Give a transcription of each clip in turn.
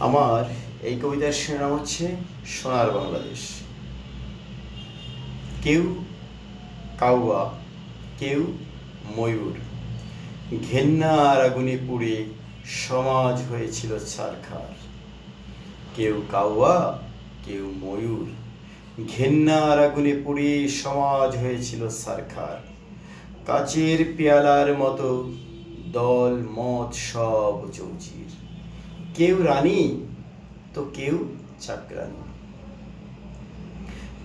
আমার এই কবিতার শিরোনাম হচ্ছে সোনার বাংলাদেশ। কেউ কাউয়া, কেউ ময়ূর। ঘেন্নার আগুনে পুড়ে সমাজ হয়েছিল ছারখার। কেউ কাউয়া, কেউ ময়ূর। ঘেন্নার আগুনে পুড়ে সমাজ হয়েছিল সারখার কাচের পেয়ালার মতো দল মত সব চৌচির। কেউ রানী, তো কেউ চাকরানি।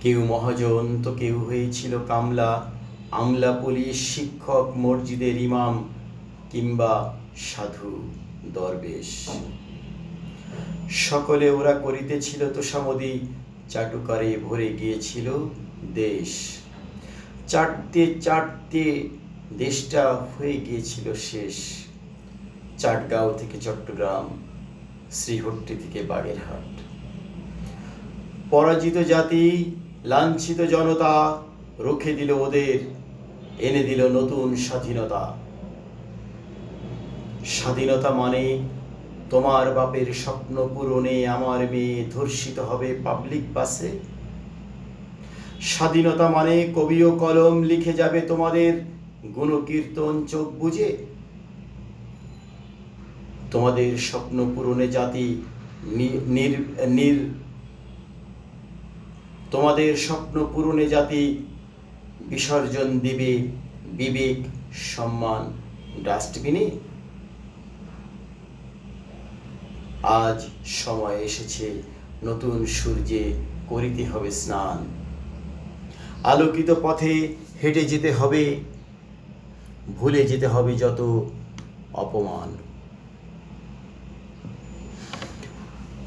কেউ মহাজন, তো কেউ হয়েছিল কামলা। আমলা পুলিশ শিক্ষক, মসজিদের ইমাম কিংবা সাধু দরবেশ। সকলে ওরা করিতেছিল তোষামদি চাটুকারে ভরে গিয়েছিল দেশ। চাটতে চাটতে দেশটা হয়ে গিয়েছিল শেষ। চাটগাঁও থেকে চট্টগ্রাম শ্রীহট্টি থেকে বাগেরহাট। পরাজিত জাতি, লাঞ্ছিত জনতা রুখে দিল ওদের, এনে দিল নতুন স্বাধীনতা। স্বাধীনতা মানে তোমার বাপের স্বপ্ন পূরণে আমার মেয়ে ধর্ষিত হবে পাবলিক বাসে স্বাধীনতা মানে কবি ও কলম লিখে যাবে তোমাদের গুণকীর্তন চোখ বুঝে। তোমাদের স্বপ্ন পূরণে জাতি নির, তোমাদের স্বপ্ন পূরণে জাতি বিসর্জন দিবে বিবেক, সম্মান, ডাস্টবিনে। আজ সময় এসেছে, নতুন সূর্যে করিতে হবে স্নান। আলোকিত পথে হেঁটে যেতে হবে, ভুলে যেতে হবে যত অপমান।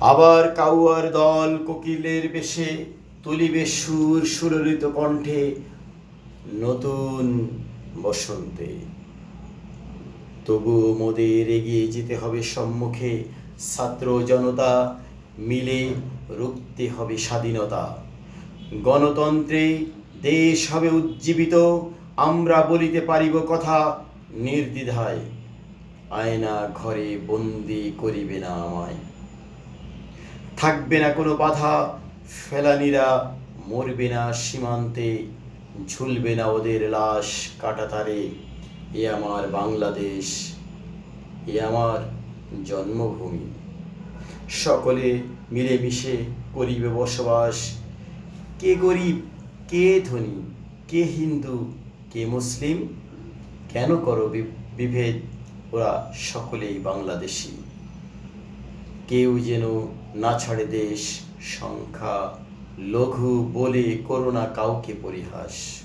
আবার কাউয়ার দল কোকিলের বেশে তুলিবে সুর সুললিত কণ্ঠে নতুন বসন্তে। তবু মোদের এগিয়ে যেতে হবে সম্মুখে। ছাত্র জনতা মিলে রুখতে হবে স্বাধীনতা। গণতন্ত্রে দেশ হবে উজ্জীবিত, আমরা বলিতে পারিব কথা নির্দ্বিধায়। আয়না ঘরে বন্দি করিবে না আমায়। থাকবে না কোনো বাধা। ফেলানিরা মরবে না সীমান্তে, ঝুলবে না ওদের লাশ কাটাতারে। এ আমার বাংলাদেশ, এ আমার জন্মভূমি। সকলে মিলেমিশে করিবে বসবাস। কে গরিব, কে ধনী, কে হিন্দু, কে মুসলিম? কেন করো বিভেদ? ওরা সকলেই বাংলাদেশী। কেউ যেন না ছাড়ে দেশ, সংখ্যা, লঘু বলে করোনা কাউকে পরিহাস।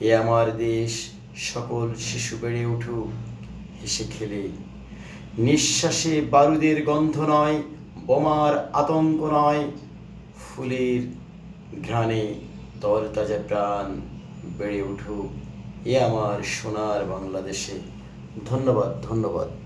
এ আমার দেশ, সকল শিশু বেড়ে উঠুক, হেসে খেলে। নিঃশ্বাসে বারুদের গন্ধ নয়, বোমার আতঙ্ক নয়, ফুলের ঘ্রাণে তরতাজা প্রাণ বেড়ে উঠুক। এ আমার সোনার বাংলাদেশে। ধন্যবাদ ধন্যবাদ।